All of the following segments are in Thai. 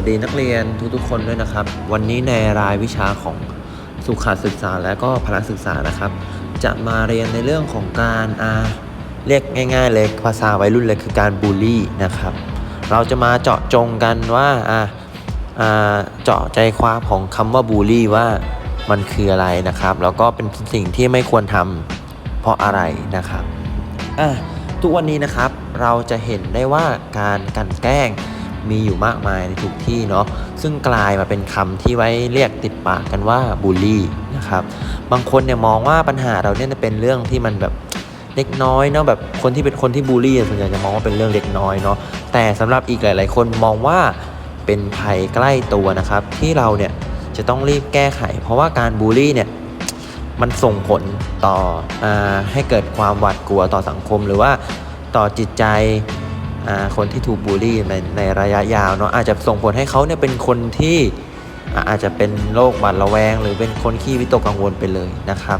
วัสดีนักเรียนทุกๆคนด้วยนะครับ วันนี้ในรายวิชาของสุขศึกษาและก็พละศึกษานะครับ จะมาเรียนในเรื่องของการอ่าเรียกง่าย ๆ เลยภาษาวัยรุ่นเลยคือการบูลลี่นะครับ เราจะมาเจาะจงกันว่าอ่าอ่าเจาะใจความของคำว่าบูลลี่ว่ามันคืออะไรนะครับ แล้วก็เป็นสิ่งที่ไม่ควรทำเพราะอะไรนะครับอะทุกวันนี้นะครับเราจะเห็นได้ว่าการกันแกล้ง มีอยู่มากมายในทุกที่เนาะซึ่งกลายมาเป็นคำที่ไว้เรียกติดปากกันว่าบูลลี่นะครับบางคนเนี่ยมองว่าปัญหาเราเนี่ยเป็นเรื่องที่มันแบบเล็กน้อยเนาะแบบคนที่เป็นคนที่บูลลี่ส่วนใหญ่จะมองว่าเป็นเรื่องเล็กน้อยเนาะแต่สำหรับอีกหลาย ๆ คนมองว่าเป็นภัยใกล้ตัวนะครับ ที่เราเนี่ยจะต้องรีบแก้ไข เพราะว่าการบูลลี่เนี่ยมันส่งผลต่ออให้เกิดความหวาดกลัวต่อสังคม หรือว่าต่อจิตใจ คนที่ถูกบูลลี่ในในระยะยาวเนาะอาจจะส่งผลให้เขาเนี่ยเป็นคนที่อาจจะเป็นโรคหวาดระแวง หรือเป็นคนขี้วิตกกังวลไปเลยนะครับ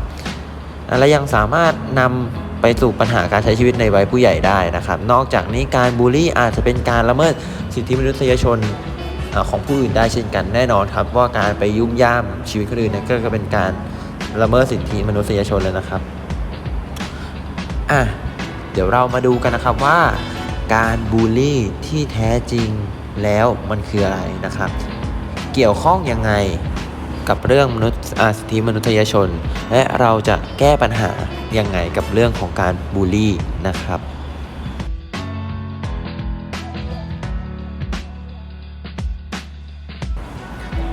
อ่าและยังสามารถนำไปสู่ปัญหาการใช้ชีวิตในวัยผู้ใหญ่ได้นะครับ นอกจากนี้การบูลลี่อาจจะเป็นการละเมิดสิทธิมนุษยชนอของผู้อื่นได้เช่นกันแน่นอนครับว่าการไปยุ่มย่ามชีวิตคนอื่นเนี่ยก็เป็นการละเมิดสิทธิมนุษยชนเลยนะครับอะเดี๋ยวเรามาดูกันนะครับว่า การบูลลี่ที่แท้จริงแล้วมันคืออะไรนะครับ เกี่ยวข้องยังไงกับเรื่องมนุษย์อาสิทธิมนุษยชน และเราจะแก้ปัญหายังไงกับเรื่องของการบูลลี่นะครับ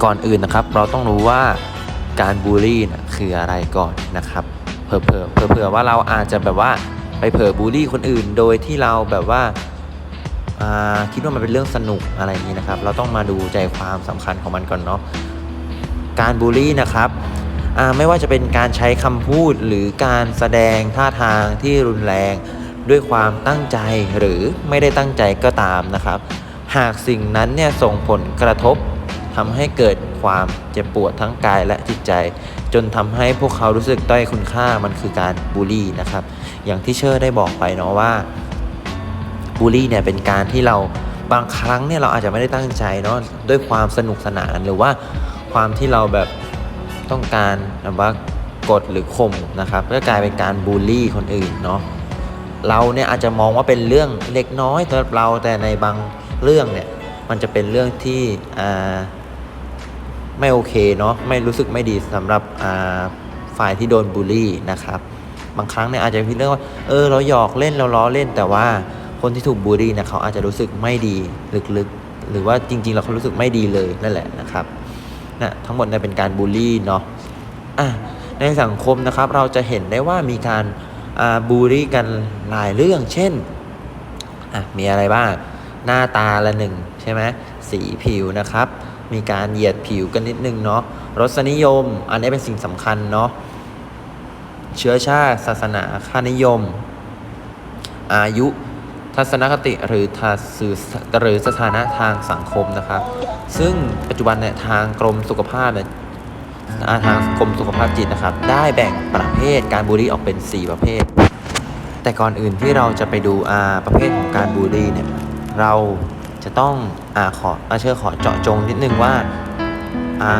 ก่อนอื่นนะครับเราต้องรู้ว่าการบูลลี่นะคืออะไรก่อนนะครับเผลอเผลอเผลอเผลอว่าเราอาจจะแบบว่า เผลอบูลลี่คนอื่น โดยที่เราแบบว่าคิดว่ามันเป็นเรื่องสนุกอะไรอย่างนี้นะครับ เราต้องมาดูใจความสำคัญของมันก่อนเนาะการบูลลี่นะครับไม่ว่าจะเป็นการใช้คำพูดหรือการแสดงท่าทางที่รุนแรง ด้วยความตั้งใจหรือไม่ได้ตั้งใจก็ตามนะครับ หากสิ่งนั้นเนี่ยส่งผลกระทบทำให้เกิดความเจ็บปวดทั้งกายและจิตใจ จนทำให้พวกเขารู้สึกด้อยคุณค่ามันคือการบูลลี่นะครับ อย่างที่เชอร์ได้บอกไปเนาะว่าบูลลี่เนี่ยเป็นการที่เราบางครั้งเนี่ยเราอาจจะไม่ได้ตั้งใจเนาะด้วยความสนุกสนานหรือว่าความที่เราแบบต้องการแบบว่ากดหรือข่มนะครับก็กลายเป็นการบูลลี่คนอื่นเนาะเราเนี่ยอาจจะมองว่าเป็นเรื่องเล็กน้อยสำหรับเราแต่ในบางเรื่องเนี่ยมันจะเป็นเรื่องที่ไม่โอเคเนาะไม่รู้สึกไม่ดีสำหรับฝ่ายที่โดนบูลลี่นะครับ บางครั้งเนี่ยอาจจะเป็นเรื่องว่าเออเราหยอกเล่นเราล้อเล่น แต่ว่าคนที่ถูกบูลลี่เนี่ยเขาอาจจะรู้สึกไม่ดีลึกๆ หรือว่าจริงๆเราเขารู้สึกไม่ดีเลยนั่นแหละนะครับนะทั้งหมดเนี่ยเป็นการบูลลี่เนาะอะในสังคมนะครับเราจะเห็นได้ว่ามีการบูลลี่กันหลายเรื่อง เช่นอะมีอะไรบ้างหน้าตาละหนึ่งใช่ไหมสีผิวนะครับ มีการเหยียดผิวกันนิดนึงเนาะรสนิยม อันนี้เป็นสิ่งสำคัญเนาะ เชื้อชาติ ศาสนาค่านิยม อายุ ทัศนคติหรือทัศหรือสถานะทางสังคมนะครับ ซึ่งปัจจุบันเนี่ยทางกรมสุขภาพเนี่ยทางกรมสุขภาพจิตนะครับ ได้แบ่งประเภทการบูลลี่ออกเป็น 4 ประเภท แต่ก่อนอื่นที่เราจะไปดูอาประเภทของการบูลลี่เนี่ยเราจะต้องอาขออาเชื่อขอเจาะจงนิดนึงว่าอา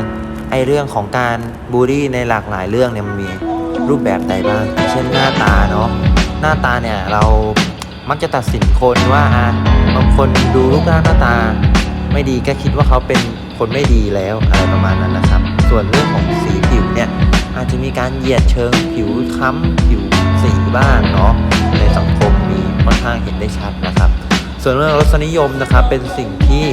ไอเรื่องของการบูลลี่ในหลากหลายเรื่องเนี่ยมันมี รูปแบบใดบ้าง เช่นหน้าตาเนาะหน้าตาเนี่ยเรามักจะตัดสินคนว่าอ่าบางคนดูรูปร่างหน้าตา ไม่ดีก็คิดว่าเขาเป็นคนไม่ดีแล้วอะไรประมาณนั้นนะครับ ส่วนเรื่องของสีผิวเนี่ยอาจจะมีการเหยียดเชิงผิวค้ำผิวสีบ้างเนาะในสังคมมีค่อนข้างเห็นได้ชัดนะครับ ส่วนเรื่องรสนิยมนะครับเป็นสิ่งที่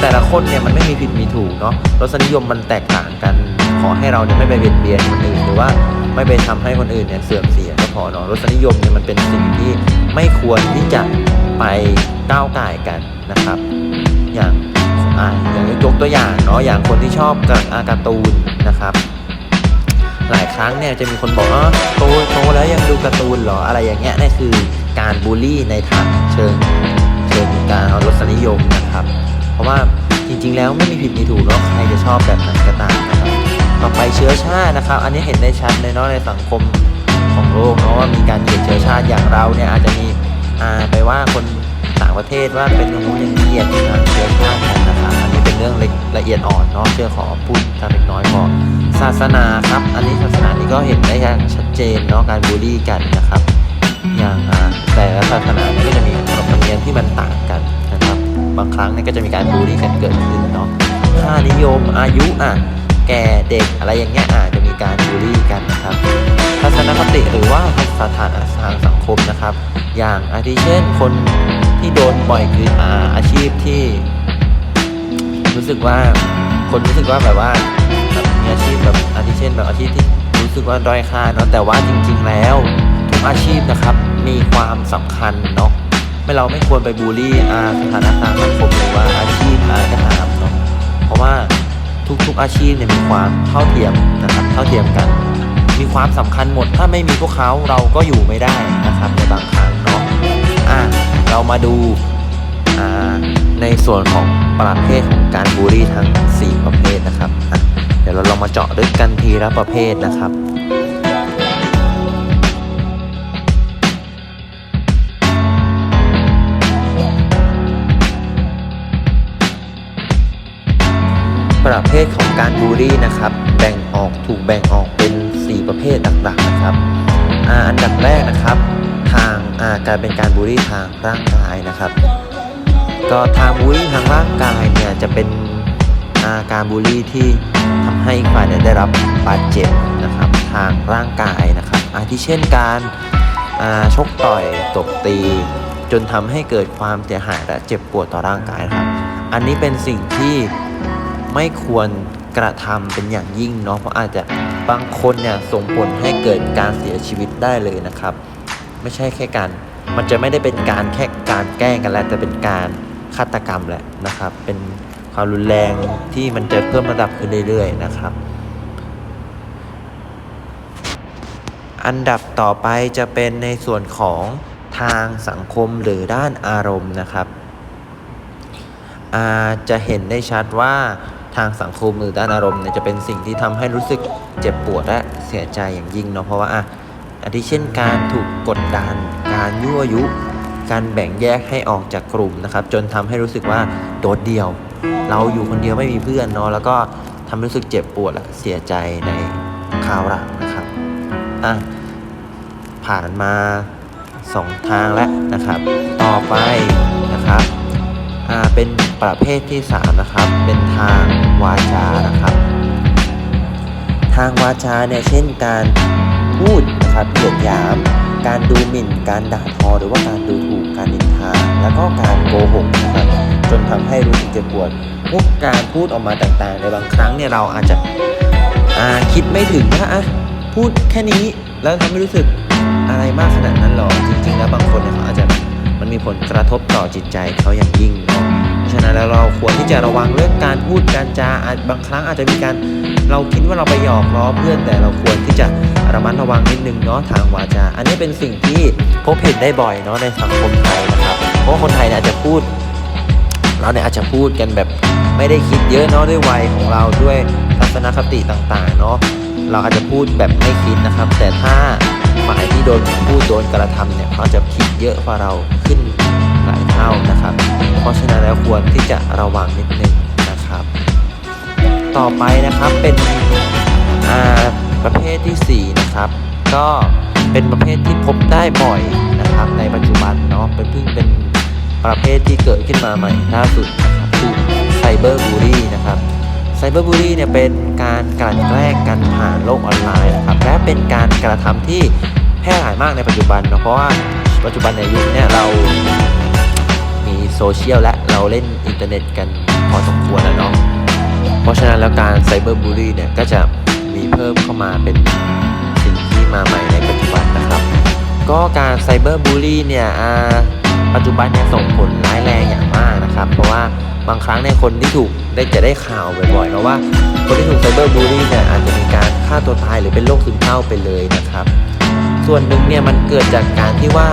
แต่ละคนเนี่ยมันไม่มีผิดมีถูกเนาะรสนิยมมันแตกต่างกัน ขอให้เราเนี่ยไม่ไปเบียดเบียนคนอื่นหรือว่า ไม่ไปทำให้คนอื่นเนี่ยเสื่อมเสียก็พอเนาะรสนิยมเนี่ยมันเป็นสิ่งที่ไม่ควรที่จะไปก้าวไก่กันนะครับ อย่างอ่าอย่างยกตัวอย่างเนาะอย่างคนที่ชอบกับอาการ์ตูนนะครับ หลายครั้งเนี่ยจะมีคนบอกว่าโตโตแล้วยังดูการ์ตูนเหรออะไรอย่างเงี้ยนี่คือการบูลลี่ในทางเชิงเชิงการเอารสนิยมนะครับ เพราะว่าจริงๆแล้วไม่มีผิดมีถูกเนาะใครจะชอบแบบไหนก็ตามนะ ต่อไปเชื้อชาตินะครับ อันนี้เห็นได้ชัดเลยเนาะในสังคมของโลกเนาะว่ามีการเหยียดเชื้อชาติอย่างเราเนี่ยอาจจะมีอ่าไปว่าคนต่างประเทศว่าเป็นอย่างนู้นอย่างนี้เหยียดทางเชื้อชาติกันนะครับอันนี้เป็นเรื่องละเอียดอ่อนเนาะเชื่อขอพูดสักเล็กน้อยพอศาสนาครับ อันนี้ศาสนานี้ก็เห็นได้อย่างชัดเจนเนาะการบูลลี่กันนะครับ อย่างอ่าแต่ละศาสนาเนี่ยก็จะมีขนบธรรมเนียมที่มันต่างกันนะครับ บางครั้งเนี่ยก็จะมีการบูลลี่กันเกิดขึ้นเนาะค่านิยมอายุอะ แก่เด็กอะไรอย่างเงี้ยอาจจะมีการบูลลี่กันนะครับทัศนคติหรือว่าสถานะทางสังคมนะครับ อย่างอาทิเช่นคนที่โดนบ่อยคืออาอาชีพที่ รู้สึกว่าคนรู้สึกว่าแบบว่าแบบมีอาชีพแบบอาทิเช่นแบบอาชีพที่รู้สึกว่าด้อยค่าเนาะแต่ว่าจริง ๆ แล้วทุกอาชีพนะครับมีความสำคัญเนาะไม่เราไม่ควรไปบูลลี่อาสถานะทางสังคมหรือว่าอาชีพอะไรก็ตามเนาะเพราะว่า ทุกๆอาชีพเนี่ยมีความเท่าเทียมนะครับเท่าเทียมกัน มีความสำคัญหมด ถ้าไม่มีพวกเขาเราก็อยู่ไม่ได้นะครับในบางครั้งเนาะอะเรามาดูอ่าในส่วนของประเภทของการบูลลี่ทั้ง 4 ประเภทนะครับอะเดี๋ยวเราลองมาเจาะลึกกันทีละประเภทนะครับ ประเภทของการบูลลี่นะครับ แบ่งออกถูกแบ่งออกเป็น 4 ประเภทหลักๆนะครับอาอันดับแรกนะครับ ทางอาการเป็นการบูลลี่ทางร่างกายนะครับ ก็ทางบูลลี่ทางร่างกายเนี่ยจะเป็นอาการบูลลี่ที่ทำให้อีกฝ่ายเนี่ยได้รับบาดเจ็บนะครับ ทางร่างกายนะครับอาทิเช่นการาชกต่อยตบตี จนทำให้เกิดความเสียหายและเจ็บปวดต่อร่างกายนะครับ อันนี้เป็นสิ่งที่ ไม่ควรกระทำเป็นอย่างยิ่งเนาะเพราะอาจจะบางคนเนี่ยส่งผลให้เกิดการเสียชีวิตได้เลยนะครับ ไม่ใช่แค่การมันจะไม่ได้เป็นการแค่การแกล้งกันแล้วแต่เป็นการฆาตกรรมแหละนะครับ เป็นความรุนแรงที่มันจะเพิ่มระดับขึ้นเรื่อยๆนะครับ อันดับต่อไปจะเป็นในส่วนของทางสังคมหรือด้านอารมณ์นะครับ อาจะเห็นได้ชัดว่า ทางสังคมหรือด้านอารมณ์เนี่ยจะเป็นสิ่งที่ทำให้รู้สึกเจ็บปวดและเสียใจอย่างยิ่งเนาะเพราะว่าอะอาทิเช่นการถูกกดดัน การยั่วยุ การแบ่งแยกให้ออกจากกลุ่มนะครับ จนทำให้รู้สึกว่าโดดเดี่ยว เราอยู่คนเดียวไม่มีเพื่อนเนาะแล้วก็ทำให้รู้สึกเจ็บปวดและเสียใจในคราวหลังนะครับอะผ่านมาสองทางแล้วนะครับ ต่อไปนะครับอ่าเป็น ประเภทที่สามนะครับ เป็นทางวาจานะครับ ทางวาจาเนี่ยเช่นการพูดนะครับเหยียดหยาม การดูหมิ่น การด่าทอหรือว่าการดูถูกการนินทา แล้วก็การโกหกนะครับจนทำให้รู้สึกเจ็บปวดพวกการพูดออกมาต่างๆ ในบางครั้งเนี่ยเราอาจจะคิดไม่ถึงว่าอะพูดแค่นี้แล้วทำให้รู้สึกอะไรมากขนาดนั้นหรอจริง ๆ แล้วบางคนเนี่ยเขาอาจจะมันมีผลกระทบต่อจิตใจเขาอย่างยิ่งเนาะ ฉะนั้นแล้วเราควรที่จะระวังเรื่องการพูดการจาอาจบางครั้งอาจจะมีการเราคิดว่าเราไปหยอกล้อเพื่อน แต่เราควรที่จะระมัดระวังนิดนึงเนาะทางวาจา อันนี้เป็นสิ่งที่พบเห็นได้บ่อยเนาะในสังคมไทยนะครับเพราะคนไทยเนี่ยอาจจะพูด เราเนี่ยอาจจะพูดกันแบบไม่ได้คิดเยอะเนาะด้วยวัยของเราด้วยทัศนคติต่างๆเนาะเราอาจจะพูดแบบไม่คิดนะครับ แต่ถ้าฝ่ายที่โดนพูดโดนกระทำเนี่ยเขาจะคิดเยอะกว่าเราขึ้น หลายเท่านะครับ เพราะฉะนั้นแล้วควรที่จะระวังนิดนึงนะครับ ต่อไปนะครับเป็นประเภทที่สี่นะครับ ก็เป็นประเภทที่พบได้บ่อยนะครับ ในปัจจุบันเนาะเป็นเพิ่งเป็นประเภทที่เกิดขึ้นมาใหม่ล่าสุดนะครับคือไซเบอร์บูลี่นะครับไซเบอร์บูลี่เนี่ยเป็นการกลั่นแกล้งกันผ่านโลกออนไลน์นะครับและเป็นการกระทำที่แพร่หลายมากในปัจจุบันเนาะเพราะว่าปัจจุบันในยุคนี้เรา โซเชียลและเราเล่นอินเทอร์เน็ตกันพอสมควรแล้วเนาะเพราะฉะนั้นแล้วการไซเบอร์บูลลี่เนี่ยก็จะมีเพิ่มเข้ามาเป็นสิ่งที่มาใหม่ในปัจจุบันนะครับ ก็การไซเบอร์บูลลี่เนี่ยอาปัจจุบันเนี่ยส่งผลร้ายแรงอย่างมากนะครับ เพราะว่าบางครั้งในคนที่ถูกได้จะได้ข่าวบ่อยๆนะว่า คนที่ถูกไซเบอร์บูลลี่เนี่ยอาจจะมีการฆ่าตัวตายหรือเป็นโรคซึมเศร้าไปเลยนะครับ ส่วนหนึ่งเนี่ยมันเกิดจากการที่ว่า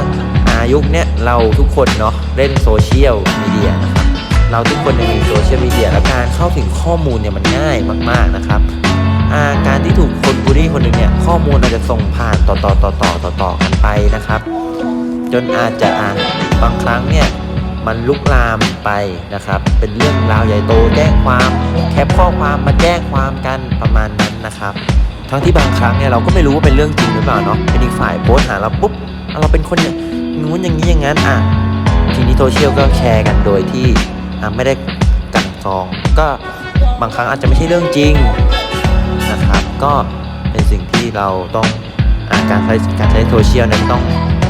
ยุคเนี่ยเราทุกคนเนาะเล่นโซเชียลมีเดียนะครับเราทุกคนมีโซเชียลมีเดียและการเข้าถึงข้อมูลเนี่ยมันง่ายมากๆนะครับาการที่ถูกคนบูลลี่คนหนึ่งเนี่ยข้อมูลอาจจะส่งผ่านต่อต่อต่อต่อต่อต่อกันไปนะครับ จนอาจจะาบางครั้งเนี่ยมันลุกลามไปนะครับ เป็นเรื่องราวใหญ่โตแจ้งความแคปข้อความมาแจ้งความกันประมาณนั้นนะครับ ทั้งที่บางครั้งเนี่ยเราก็ไม่รู้ว่าเป็นเรื่องจริงหรือเปล่าเนาะเป็นอีกฝ่ายโพสต์หาเราปุ๊บเราเป็นคน งนู้นอย่างนี้อย่างนั้นอะทีนี้โซเชียลก็แชร์กันโดยที่อะไม่ได้กลันกรอง ก็บางครั้งอาจจะไม่ใช่เรื่องจริงนะครับ ก็เป็นสิ่งที่เราต้องอาการใช้การใช้โซเชียลเนี่ยต้อง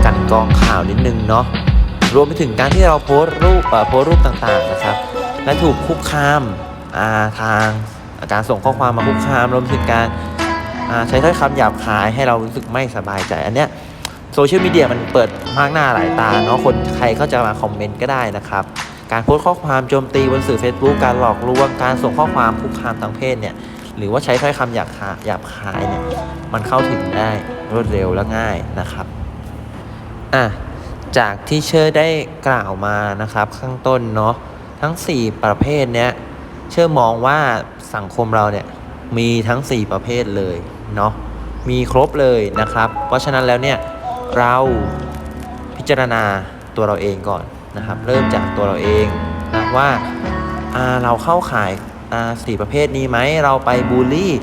กลันกรองข่าวนิดนึงเนาะรวมไปถึงการที่เราโพสต์รูปเอ่อโพสต์รูปต่างๆนะครับ และถูกคุกคามอ่าทางการส่งข้อความมาคุกคามรวมถึงการอ่าใช้ถ้อยคำหยาบคายให้เรารู้สึกไม่สบายใจอันเนี้ย โซเชียลมีเดียมันเปิดมากหน้าหลายตาเนาะคนใครก็จะมาคอมเมนต์ก็ได้นะครับ การโพสต์ข้อความโจมตีบนสื่อ Facebook การหลอกลวงการส่งข้อความคุกคามทางเพศเนี่ยหรือว่าใช้ถ้อยคำหยาบคายหยาบคายเนี่ยมันเข้าถึงได้รวดเร็วและง่ายนะครับอะจากที่เชอร์ได้กล่าวมานะครับข้างต้นเนาะทั้ง 4 ประเภทเนี้ยเชื่อมองว่าสังคมเราเนี่ยมีทั้ง 4 ประเภทเลยเนาะมีครบเลยนะครับ เพราะฉะนั้นแล้วเนี่ย เราพิจารณาตัวเราเองก่อนนะครับ เริ่มจากตัวเราเองนะว่าาเราเข้าข่ายาสี่ประเภทนี้ไหมเราไปบูลลี่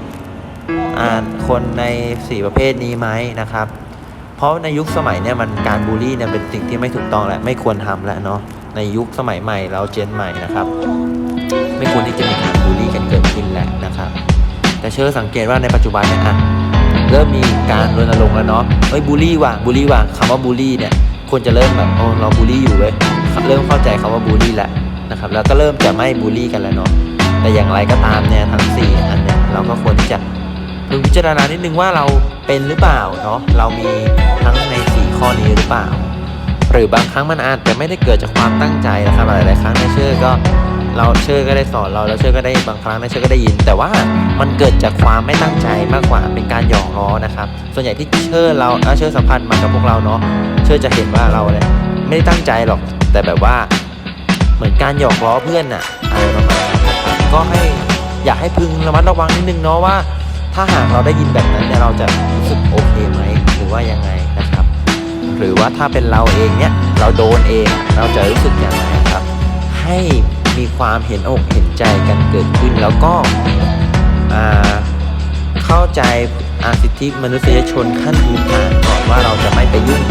คนใน4ประเภทนี้ไหมนะครับ เพราะในยุคสมัยเนี่ยมันการบูลลี่เนี่ยเป็นสิ่งที่ไม่ถูกต้องและไม่ควรทำแล้วเนาะในยุคสมัยใหม่เราเจนใหม่นะครับ ไม่ควรที่จะมีการบูลลี่กันเกิดขึ้นแล้วนะครับ แต่เชื่อสังเกตว่าในปัจจุบันเนี่ยอะ เริ่มมีการรณรงค์แล้วเนาะเฮ้ยบูลลี่ว่ะบูลลี่ว่ะคำว่าบูลลี่เนี่ยควรจะเริ่มแบบโอ้เราบูลลี่อยู่เว้ยเริ่มเข้าใจคำว่าบูลลี่แล้วนะครับแล้วก็เริ่มจะไม่บูลลี่กันแล้วเนาะแต่อย่างไรก็ตามเนี่ยทั้งสี่อันเนี่ยเราก็ควรที่จะพึงพิจารณานิดนึงว่าเราเป็นหรือเปล่าเนาะเรามีทั้งในสี่ข้อนี้หรือเปล่า หรือบางครั้งมันอาจจะไม่ได้เกิดจากความตั้งใจนะครับหลายๆครั้งในเชื่อก็ เราเชื่อก็ได้สอนเราแล้วเชื่อก็ได้บางครั้งในเชื่อก็ได้ยิน แต่ว่ามันเกิดจากความไม่ตั้งใจมากกว่าเป็นการหยอกล้อนะครับ ส่วนใหญ่ที่เชื่อเราเอ้าเชื่อสัมพันธ์มากับพวกเราเนาะเชื่อจะเห็นว่าเราเนี่ยไม่ได้ตั้งใจหรอก แต่แบบว่าเหมือนการหยอกล้อเพื่อนน่ะอะไรประมาณนั้นนะครับก็ให้อยากให้พึงระมัดระวังนิดนึงเนาะว่า ถ้าหากเราได้ยินแบบนั้นเนี่ยเราจะรู้สึกโอเคไหมหรือว่ายังไงนะครับ หรือว่าถ้าเป็นเราเองเนี่ยเราโดนเองเราจะรู้สึกอย่างไรครับ ให้ มีความเห็นอกเห็นใจกันเกิดขึ้น แล้วก็เข้าใจอาสิทธิมนุษยชนขั้นพื้นฐานก่อนว่าเราจะไม่ไปยุ่ง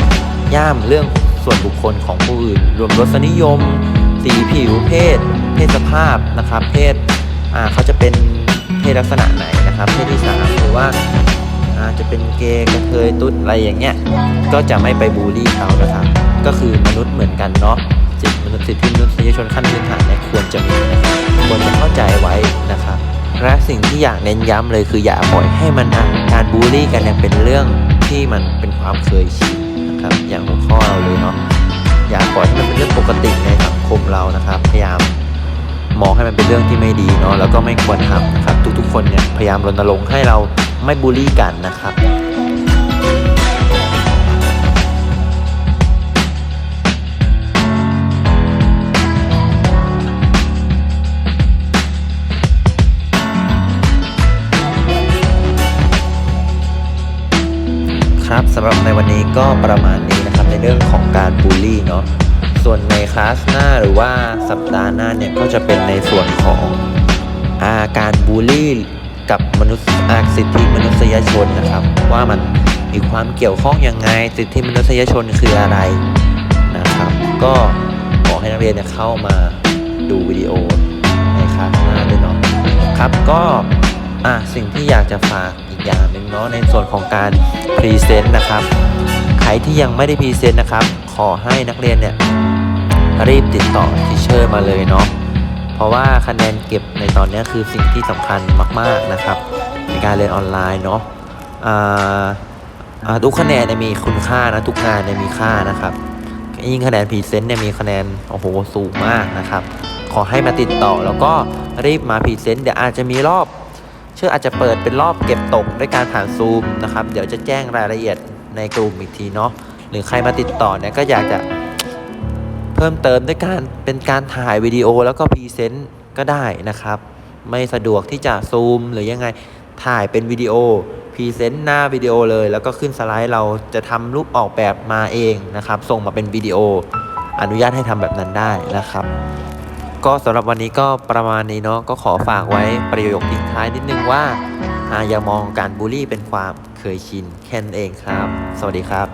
ย่ามเรื่องส่วนบุคคลของผู้อื่น รวมรสนิยม สีผิวเพศ เพศสภาพนะครับ เพศเขาจะเป็นเพศลักษณะไหนนะครับ เพศที่สามหรือว่าจจะเป็นเกย์กระเทยตุ๊ดอะไรอย่างเงี้ยก็จะไม่ไปบูลลี่เขานะครับ ก็คือมนุษย์เหมือนกันเนาะ สิทธิมนุษยสิทธิมนุษยชนขั้นพื้นฐานเนี่ยควรจะมีนะครับควรจะเข้าใจไว้นะครับและสิ่งที่อยากเน้นย้ำเลยคืออย่าปล่อยให้มันอะการบูลลี่กันเนี่ยเป็นเรื่องที่มันเป็นความเคยชินนะครับ อย่างหัวข้อเราเลยเนาะอย่าปล่อยให้มันเป็นเรื่องปกติในสังคมเรานะครับ พยายามมองให้มันเป็นเรื่องที่ไม่ดีเนาะแล้วก็ไม่ควรทำนะครับ ทุกๆคนเนี่ยพยายามรณรงค์ให้เราไม่บูลลี่กันนะครับ ครับสำหรับในวันนี้ก็ประมาณนี้นะครับในเรื่องของการบูลลี่เนาะส่วนในคลาสหน้าหรือว่าสัปดาห์หน้าเนี่ยก็จะเป็นในส่วนของอาการบูลลี่กับมนุษย์อาสิทธิมนุษยชนนะครับ ว่ามันมีความเกี่ยวข้องยังไงสิทธิมนุษยชนคืออะไรนะครับ ก็ขอให้นักเรียนเนี่ยเข้ามาดูวิดีโอในคลาสหน้าด้วยเนาะครับก็อะสิ่งที่อยากจะฝากอีกอย่างนึง เนาะในส่วนของการพรีเซนต์นะครับ ใครที่ยังไม่ได้พรีเซนต์นะครับ ขอให้นักเรียนเนี่ยรีบติดต่อทีเชอร์มาเลยเนาะเพราะว่าคะแนนเก็บในตอนนี้คือสิ่งที่สำคัญมาก ๆนะครับ ในการเรียนออนไลน์เนาะทุกคะแนนมีคุณค่านะทุกงานมีค่านะครับยิ่งคะแนนพรีเซนต์เนี่ยมีคะแนนโอ้โหสูงมากนะครับ ขอให้มาติดต่อแล้วก็รีบมาพรีเซนต์เดี๋ยวอาจจะมีรอบ เชื่ออาจจะเปิดเป็นรอบเก็บตกด้วยการผ่านซูมนะครับ เดี๋ยวจะแจ้งรายละเอียดในกลุ่มอีกทีเนาะหรือใครมาติดต่อเนี่ยก็อยากจะเพิ่มเติมด้วยการเป็นการถ่ายวิดีโอแล้วก็พรีเซนต์ก็ได้นะครับ ไม่สะดวกที่จะซูมหรือยังไงถ่ายเป็นวิดีโอพรีเซนต์หน้าวิดีโอเลย แล้วก็ขึ้นสไลด์เราจะทำรูปออกแบบมาเองนะครับ ส่งมาเป็นวิดีโอ อนุญาตให้ทำแบบนั้นได้นะครับ ก็สำหรับวันนี้ก็ประมาณนี้เนาะก็ขอฝากไว้ประโยคทิ้งท้ายนิดนึงว่าอาย่ามองการบูลลี่เป็นความเคยชินแค่นั้นเองครับ สวัสดีครับ